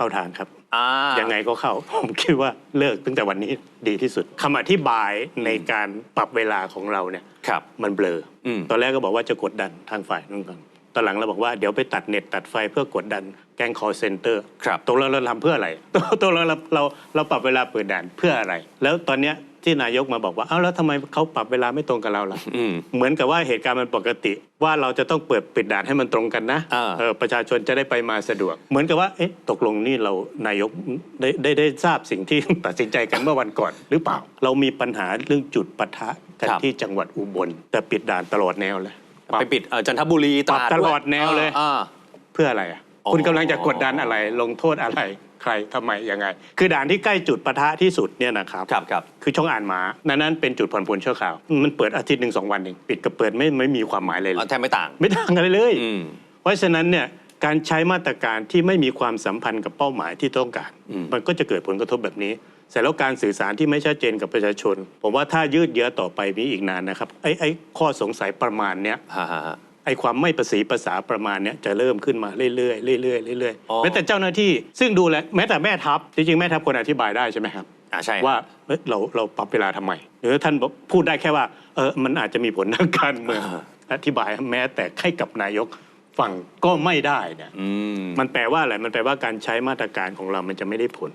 เข้าทางครับ อ่ายังไงก็เข้า ผมคิดว่าเลิกตั้งแต่วันนี้ดีที่สุดคำอธิบายในการปรับเวลาของเราเนี่ย ครับ มันเบลออมตอนแรกก็บอกว่าจะกดดันทางฝ่ายนู้นก่อน ตอนหลังเราบอกว่าเดี๋ยวไปตัดเน็ตตัดไฟเพื่อกดดันแก๊ง call center ครับตกลงเราทำเพื่ออะไรตกลงเราเราเราปรับเวลาเปิดด่านเพื่ออะไร แล้วตอนเนี้ยที่นายกมาบอกว่าเอ้าแล้วทำไมเขาปรับเวลาไม่ตรงกับเราล่ะอืมเหมือนกับว่าเหตุการณ์มันปกติว่าเราจะต้องเปิดปิดด่านให้มันตรงกันนะอ่าเออประชาชนจะได้ไปมาสะดวก เหมือนกับว่าเอ๊ะตกลงนี่เรานายกได้ได้ได้ทราบสิ่งที่ตัดสินใจกันเมื่อวันก่อนหรือเปล่า เรามีปัญหาเรื่องจุดปะทะกันครับที่จังหวัดอุบลแต่ปิดด่านตลอดแนวเลย ไปปิดเอ่อจันทบุรีตราดปรับตลอดแนวเลย อ่า เพื่ออะไรอะอ๋อ คุณกำลังจะกดดันอะไร ลงโทษอะไรใครทำไมยังไง คือด่านที่ใกล้จุดปะทะที่สุดเนี่ยนะครับ ครับครับ คือช่องอ่านหมานั้นนั้นเป็นจุดผ่อนปลนชั่วคราว มันเปิดอาทิตย์หนึ่งสองวันเองปิดกับเปิดไม่ไม่มีความหมายเลยเอาแทบไม่ต่าง ไม่ต่างกันเลยอืมเพราะฉะนั้นเนี่ย การใช้มาตรการที่ไม่มีความสัมพันธ์กับเป้าหมายที่ต้องการอืมมันก็จะเกิดผลกระทบแบบนี้เสร็จแล้วการสื่อสารที่ไม่ชัดเจนกับประชาชน ผมว่าถ้ายืดเยื้อต่อไปมีอีกนานนะครับไอ้ไอ้ข้อสงสัยประมาณเนี้ยฮ่าฮ่าฮ่าไอ้ความไม่ประสีภาษาประมาณเนี้ยจะเริ่มขึ้นมาเรื่อยๆเรื่อยๆเรื่อยอ๋อๆแม้แต่เจ้าหน้าที่ซึ่งดูแลแม้แต่แม่ทัพจริงๆแม่ทัพควรอธิบายได้ใช่ไหมครับอ่าใช่ว่าเอ้ยเราเราปรับเวลาทำไม หรือท่านบอกพูดได้แค่ว่าเออมันอาจจะมีผลทางการเมืองอธิบายแม้แต่ให้กับนายก ฟังก็ไม่ได้เนี่ยอืมมันแปลว่าอะไรมันแปลว่าการใช้มาตรการของเรามันจะไม่ได้ผล